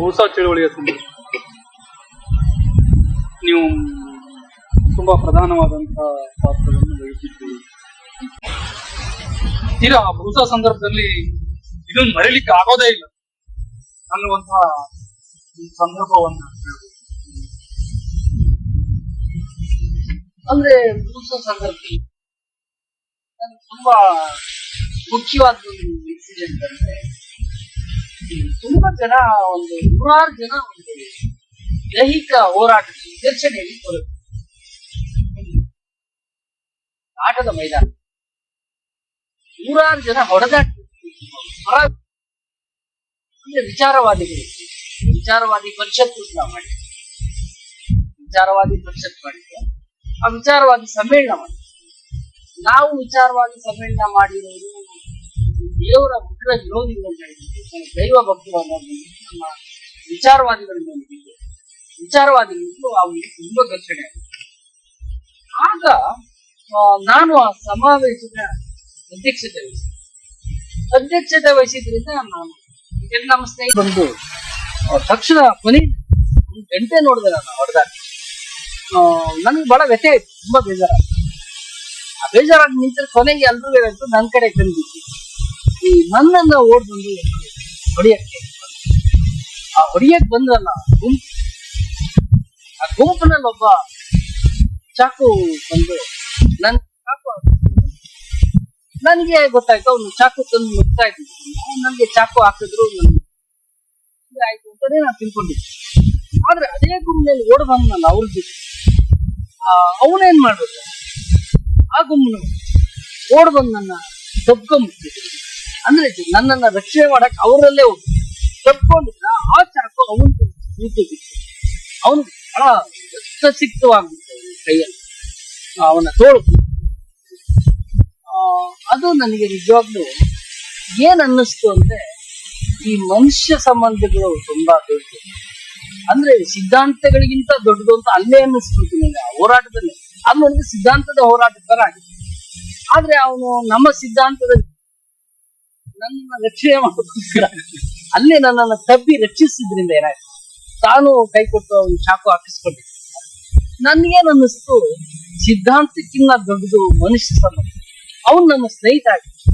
ಹೊಸ ಚಳುವಳಿಯ ಸಂದರ್ಭ. ನೀವು ತುಂಬಾ ಪ್ರಧಾನವಾದಂತಹ ಪಾತ್ರವನ್ನು ವಹಿಸಿದ್ದೀರಿ. ತೀರಾ ಹೊಸ ಸಂದರ್ಭದಲ್ಲಿ ಇದನ್ನು ಮರೀಲಿಕ್ಕೆ ಆಗೋದೇ ಇಲ್ಲ ಅನ್ನುವಂತಹ ಸಂದರ್ಭವನ್ನು ಅಂದ್ರೆ ಮುಗಿಸೋ ಸಂದರ್ಭದಲ್ಲಿ ತುಂಬಾ ಮುಖ್ಯವಾದ ಒಂದು ಇನ್ಸಿಡೆಂಟ್ ಅಂದ್ರೆ ತುಂಬಾ ಜನ ಒಂದು ನೂರಾರು ಜನ ಒಂದು ದೈಹಿಕ ಹೋರಾಟದ ನಿರ್ದೇಶನೆಯಲ್ಲಿ ತೊಡಗಿದ್ರು. ಆಟದ ಮೈದಾನ. ನೂರಾರು ಜನ ಹೊಡೆದಾಟ ಅಂದ್ರೆ ವಿಚಾರವಾದಿಗಳು. ವಿಚಾರವಾದಿ ಪರಿಷತ್ತು ನಾವು ಮಾಡಿದ್ವಿ ವಿಚಾರವಾದಿ ಪರಿಷತ್ ಮಾಡಿದ್ವಿ ಆ ವಿಚಾರವಾದಿ ಸಮ್ಮೇಳನ ಮಾಡಿ ನಾವು ವಿಚಾರವಾದಿ ಸಮ್ಮೇಳನ ಮಾಡಿರೋದು ದೇವರ ಉಗ್ರ ವಿರೋಧಿಗಳು ಅಂತ ಹೇಳಿದ್ವಿ ನಮ್ಮ ದೈವ ಭಕ್ತರು ನಮ್ಮ ವಿಚಾರವಾದಿಗಳಿಂದ ಮೇಲೆ ಬಿದ್ದು ವಿಚಾರವಾದಿಗಳು ಅವರಿಗೆ ತುಂಬಾ ಘರ್ಷಣೆ. ಆಗ ನಾನು ಆ ಸಮಾವೇಶದ ಅಧ್ಯಕ್ಷತೆ ವಹಿಸಿದೆ ಅಧ್ಯಕ್ಷತೆ ವಹಿಸಿದ್ರಿಂದ ನಾನು ನಮ್ಮ ಸ್ನೇಹಿತ ಬಂದು ತಕ್ಷಣ ಕೊನೆ ಒಂದು ಗಂಟೆ ನೋಡಿದೆ ನಾನು ಹೊಡೆದಾಗ. ನನಗೆ ಬಹಳ ವ್ಯಥೆ ಆಯ್ತು, ತುಂಬಾ ಬೇಜಾರಾಯ್ತು. ಆ ಬೇಜಾರಾಗಿ ನಿಂತ ಕೊನೆಗೆ ಹೇಳ್ತು ನನ್ನ ಕಡೆ ಕಂಡಿತ್ತು ಈ ನನ್ನನ್ನ ಓಡ್ ಬಂದು ಹೊಡಿಯಕ್ಕೆ. ಆ ಹೊಡಿಯಕ್ ಬಂದ್ರಲ್ಲ ಗುಂಪು, ಆ ಗುಂಪಿನಲ್ಲಿ ಒಬ್ಬ ಚಾಕು ಬಂದು ನನ್ ಚಾಕು. ನನಗೆ ಗೊತ್ತಾಯ್ತು, ಅವನು ಚಾಕು ತಂದು ಮುಗ್ತಾ ಇದ್ದಿದ್ದು ನನಗೆ ಚಾಕು ಹಾಕಿದ್ರು ಆಯ್ತು ಅಂತಾನೆ ನಾನು ತಿಳ್ಕೊಂಡಿದ್ದೆ. ಆದ್ರೆ ಅದೇ ಗುಂಪಿನಲ್ಲಿ ಓಡ್ ಬಂದ್ನಲ್ಲ ಅವ್ರ ಜೊತೆ. ಅವನೇನ್ ಮಾಡ್ಬೇಕು ಆ ಗುಂಪು ಓಡ್ ಬಂದ್ ನನ್ನ ತಪ್ಕೊಂಡ್ಬಿಟ್ಟಿದ್ರು ಅಂದ್ರೆ ನನ್ನನ್ನ ರಕ್ಷಣೆ ಮಾಡಕ್ ಅವರಲ್ಲೇ ಹೋಗಿ ತಪ್ಕೊಂಡಿದ್ರ ಆ ಚಾಕು ಅವನ್ ಕೂತು ಅವನು ಬಹಳ ಅವನ ಕೈಯಲ್ಲಿ. ಅವನ ತೋಳು. ಅದು ನನಗೆ ನಿಜವಾಗ್ಲು ಏನ್ ಅನ್ನಿಸ್ತು ಅಂದ್ರೆ ಈ ಮನುಷ್ಯ ಸಂಬಂಧಗಳು ತುಂಬಾ ದೊಡ್ಡ ಅಂದ್ರೆ ಸಿದ್ಧಾಂತಗಳಿಗಿಂತ ದೊಡ್ಡದು ಅಂತ ಅಲ್ಲೇ ಅನ್ನಿಸ್ಬಿಡ್ತು ನನಗೆ ಆ ಹೋರಾಟದಲ್ಲಿ. ಅದು ನನಗೆ ಸಿದ್ಧಾಂತದ ಹೋರಾಟದ ತರ ಆಗಿದೆ. ಆದ್ರೆ ಅವನು ನಮ್ಮ ಸಿದ್ಧಾಂತದ ನನ್ನ ರಕ್ಷಣೆ ಮಾಡೋದಕ್ಕೋಸ್ಕರ. ಅಲ್ಲೇ ನನ್ನನ್ನು ತಬ್ಬಿ ರಕ್ಷಿಸಿದ್ರಿಂದ ಏನಾಯ್ತು? ತಾನು ಕೈ ಕೊಟ್ಟು ಅವನು ಚಾಕು ಹಾಕಿಸ್ಕೊಂಡಿದ್ದ ನನ್ಗೇನ್ ಅನ್ನಿಸ್ತು ಸಿದ್ಧಾಂತಕ್ಕಿಂತ ದೊಡ್ಡದು ಮನುಷ್ಯ ಸಂಬಂಧ ಅವನು ನನ್ನ ಸ್ನೇಹಿತ ಆಗಿ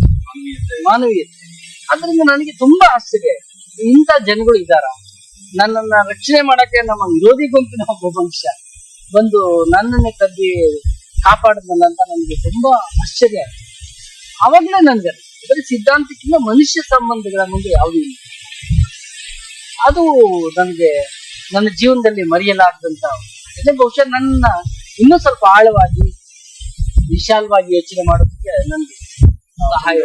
ಮಾನವೀಯತೆ. ಅದರಿಂದ ನನಗೆ ತುಂಬಾ ಆಶ್ಚರ್ಯ. ಇಂಥ ಜನಗಳು ಇದ್ದಾರ? ನನ್ನನ್ನ ರಕ್ಷಣೆ ಮಾಡಕ್ಕೆ ನಮ್ಮ ವಿರೋಧಿ ಗುಂಪಿನ ಒಬ್ಬ ಮನುಷ್ಯ ಬಂದು ನನ್ನನ್ನೇ ಕದ್ದಿ ಕಾಪಾಡಿದ್ನಲ್ಲ ಅಂತ ನನಗೆ ತುಂಬಾ ಆಶ್ಚರ್ಯ. ಆಯ್ತು ಅವಾಗ್ಲೇ ನನ್ಗೆ ಬರೀ ಸಿದ್ಧಾಂತಕ್ಕಿಂತ ಮನುಷ್ಯ ಸಂಬಂಧಗಳ ಮುಂದೆ ಯಾವುದೂ ಇಲ್ಲ. ಅದು ನನಗೆ, ನನ್ನ ಜೀವನದಲ್ಲಿ ಮರೆಯಲಾಗದಂತ ಬಹುಶಃ ನನ್ನ ಇನ್ನೂ ಸ್ವಲ್ಪ ಆಳವಾಗಿ, ವಿಶಾಲವಾಗಿ ಯೋಚನೆ ಮಾಡೋದಕ್ಕೆ ನನಗೆ ಸಹಾಯ